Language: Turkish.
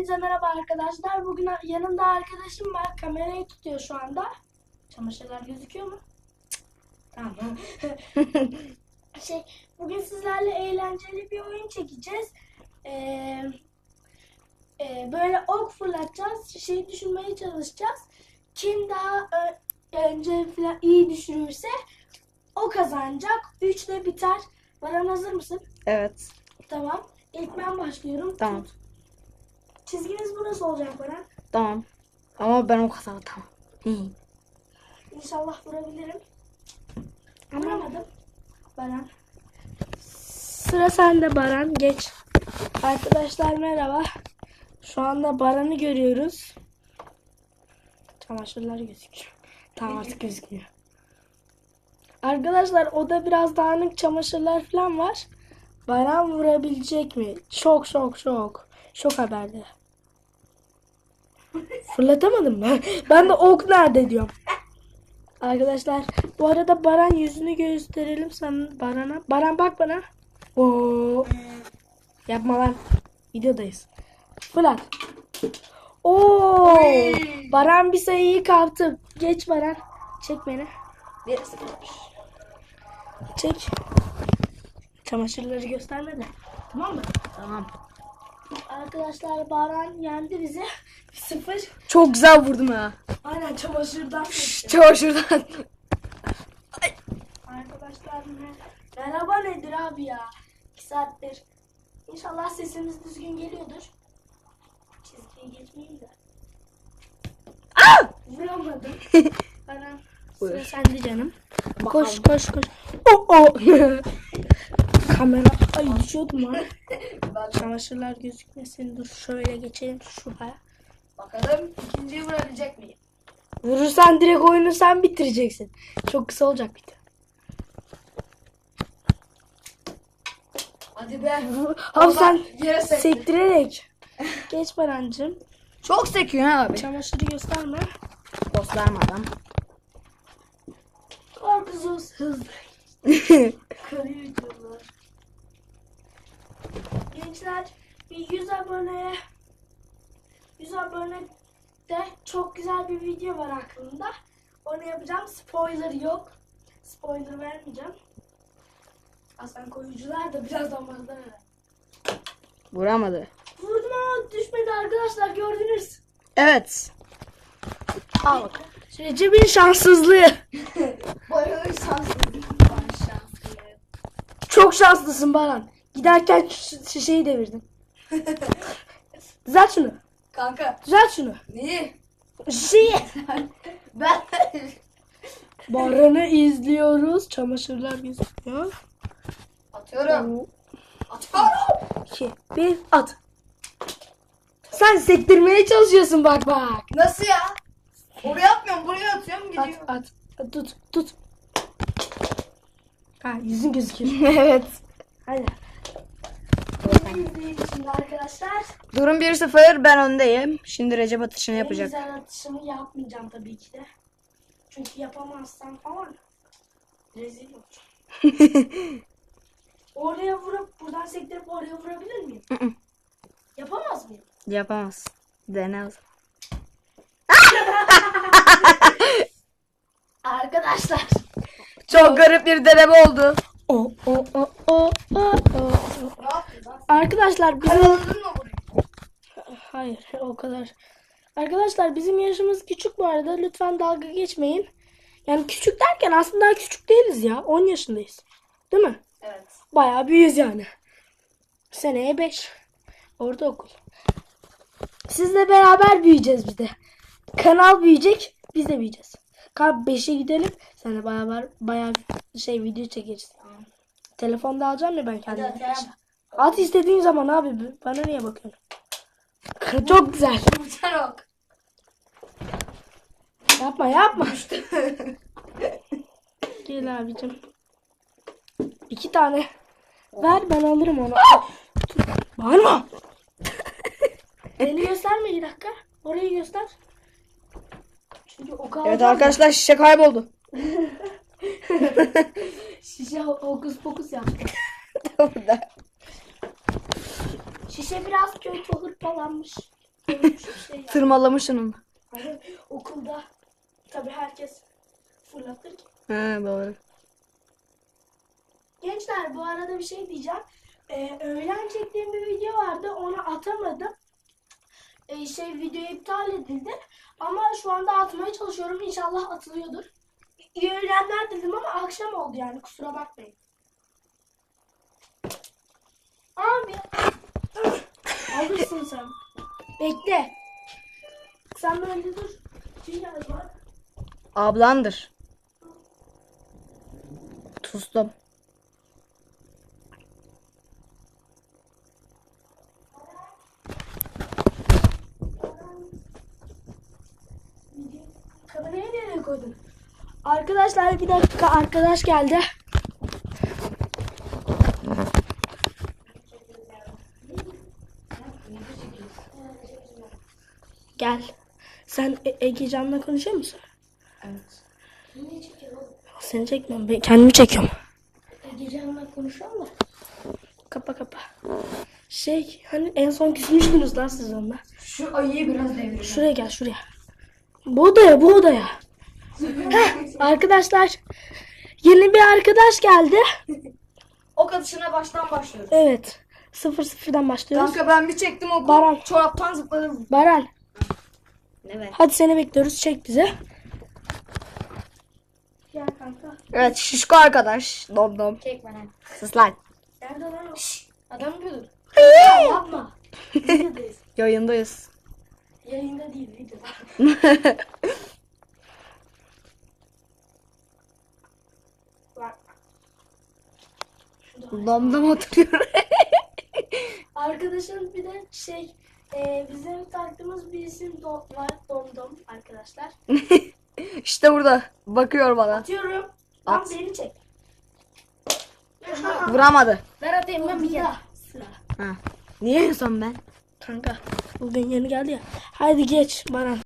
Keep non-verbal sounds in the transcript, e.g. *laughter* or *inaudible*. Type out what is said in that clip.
Hepinize merhaba arkadaşlar. Bugün yanımda arkadaşım var. Kamerayı tutuyor şu anda. Çamaşırlar gözüküyor mu? Cık, Tamam. *laughs* şey, bugün sizlerle eğlenceli bir oyun çekeceğiz. Ee, e, böyle ok fırlatacağız. Şey düşünmeye çalışacağız. Kim daha önce falan iyi düşürürse o kazanacak. Üçle biter. Baran hazır mısın? Evet. Tamam. İlk ben başlıyorum. Tamam. Tut. Çizginiz burası olacak Baran. Tamam. Ama ben o kadar tamam. İnşallah vurabilirim. Vuramadım. Baran. Sıra sende Baran. Geç. Arkadaşlar merhaba. Şu anda Baran'ı görüyoruz. Çamaşırlar gözüküyor. Tamam artık *laughs* gözükmüyor. Arkadaşlar oda biraz dağınık çamaşırlar falan var. Baran vurabilecek mi? Şok şok şok. Şok haberde. Fırlatamadım mı? *laughs* Ben de ok nerede diyorum. Arkadaşlar bu arada Baran yüzünü gösterelim sen Baran'a. Baran bak bana. Oo. Yapma lan. Videodayız. Fırlat. Oo. Baran bir sayıyı kaptı. Geç Baran. Çek beni. Çek. Çamaşırları gösterme de. Tamam mı? Tamam. Arkadaşlar Baran yendi bizi. 0. Çok güzel vurdum ya. Aynen çamaşırdan geçti. Çamaşırdan. Arkadaşlar mer- merhaba nedir abi ya? 2 saattir. İnşallah sesimiz düzgün geliyordur. Çizgiyi geçmeyeyim de. Vuramadım. *laughs* Bana sıra Buyur. sende canım. Bakalım. Koş koş koş. Oh, oh. *laughs* Kamera. Ay düşüyordum lan. Çamaşırlar gözükmesin. Dur şöyle geçelim şuraya. Bakalım ikinciyi vurabilecek miyim? Vurursan direkt oyunu sen bitireceksin. Çok kısa olacak bir de. Hadi be. Abi sen yere sekti. sektirerek. Geç Barancığım. Çok sekiyor ha abi. Çamaşırı gösterme. Göstermeden. Korkusuz hızlı. *laughs* Karıyor. Gençler bir 100 aboneye 100 abone de çok güzel bir video var aklımda. Onu yapacağım. Spoiler yok. Spoiler vermeyeceğim. Aslan koyucular da birazdan bana Vuramadı. Vurdum ama düşmedi arkadaşlar gördünüz. Evet. Al bakalım. Recep'in şanssızlığı. *laughs* Bayağı şanslıyım. Çok şanslısın Baran. Giderken şişeyi devirdin. *laughs* Düzelt şunu. Kanka. Düzelt şunu. Neyi? Şişeyi. *laughs* Ben Baran'ı izliyoruz. Çamaşırlar gözüküyor. atıyorum. Atıyorum. 2, 1, at. Sen sektirmeye çalışıyorsun bak bak. Nasıl ya? Oraya atmıyorum buraya atıyorum At gidiyor. at. at, Tut tut. Ha yüzün gözüküyor. *laughs* evet. Hadi. Şimdi arkadaşlar. Durum 1-0 ben öndeyim. Şimdi Recep atışını En yapacak. güzel atışımı yapmayacağım tabii ki de. Çünkü yapamazsam falan rezil olacağım. *laughs* oraya vurup buradan sektirip oraya vurabilir miyim? Yapamaz mıyım? Yapamaz. Dene o zaman. *laughs* Arkadaşlar. Çok garip bir deneme oldu. O o o o o o. Arkadaşlar bizim hayır o kadar. Arkadaşlar bizim yaşımız küçük bu arada. Lütfen dalga geçmeyin. Yani küçük derken aslında küçük değiliz ya. 10 yaşındayız. Değil mi? Evet. Bayağı büyüğüz yani. Seneye 5. Ortaokul. Sizle beraber büyüyeceğiz bir de. Kanal büyüyecek. Biz de büyüyeceğiz. Kalk 5'e gidelim. Sen de beraber bayağı şey video çekeriz. Telefonda alacağım ya ben kendime. At istediğin zaman abi. Bana niye bakıyorsun? *laughs* Çok güzel. Ok. Yapma yapma. *laughs* Gel abicim. İki tane. Ver ben alırım onu. Dur, Bağırma. *laughs* Beni gösterme bir dakika. Orayı göster. Çünkü o kadar Evet arkadaşlar şişe kayboldu. şişe hokus pokus yaptı. Burada. Şişe biraz kötü hırpalanmış. Bir şey ya. Tırmalamışsın onu. Hani okulda tabii herkes fırlatır ki. He doğru. Gençler bu arada bir şey diyeceğim. Ee, öğlen çektiğim bir video vardı. Onu atamadım. Ee, şey video iptal edildi. Ama şu anda atmaya çalışıyorum. İnşallah atılıyordur. İyi öğlenler dedim ama akşam oldu yani. Kusura bakmayın. Abi. Bekle. Sen böyle dur. Kim geldi var? Ablandır. Sustum. Kamerayı nereye koydun? Arkadaşlar bir dakika arkadaş geldi. Gel. Sen E- Egecan'la konuşuyor musun? Evet. Seni çekmiyorum. Ben kendimi çekiyorum. Egecan'la konuşuyorum da. Kapa kapa. Şey hani en son küsmüştünüz lan siz onunla. Şu ayıyı biraz devirelim. Şuraya gel şuraya. Bu odaya bu odaya. Heh, arkadaşlar yeni bir arkadaş geldi. Ok atışına baştan başlıyoruz. Evet. Sıfır sıfırdan başlıyoruz. Kanka ben bir çektim o Baran. çoraptan zıpladım. Baran Evet. hadi seni bekliyoruz çek bize. Gel kanka. Evet şişko arkadaş. Dom dom. Çek bana. Sus lan. Nerede lan o? Adam gördüm. Yapma. Videodayız. *laughs* Yayındayız. Yayında değil videoda. *laughs* Bak. Şurada. Dom dom oturuyor. *laughs* Arkadaşın bir de şey e, bizim taktığımız bir isim do- var Domdom arkadaşlar. *laughs* işte burada. Bakıyor bana. Atıyorum. Tam At. beni çek. Vuramadı. Ver atayım ben bir kere. Burada sıra. Ha. Niye en son ben? Kanka bugün yeni geldi ya. Haydi geç Baran.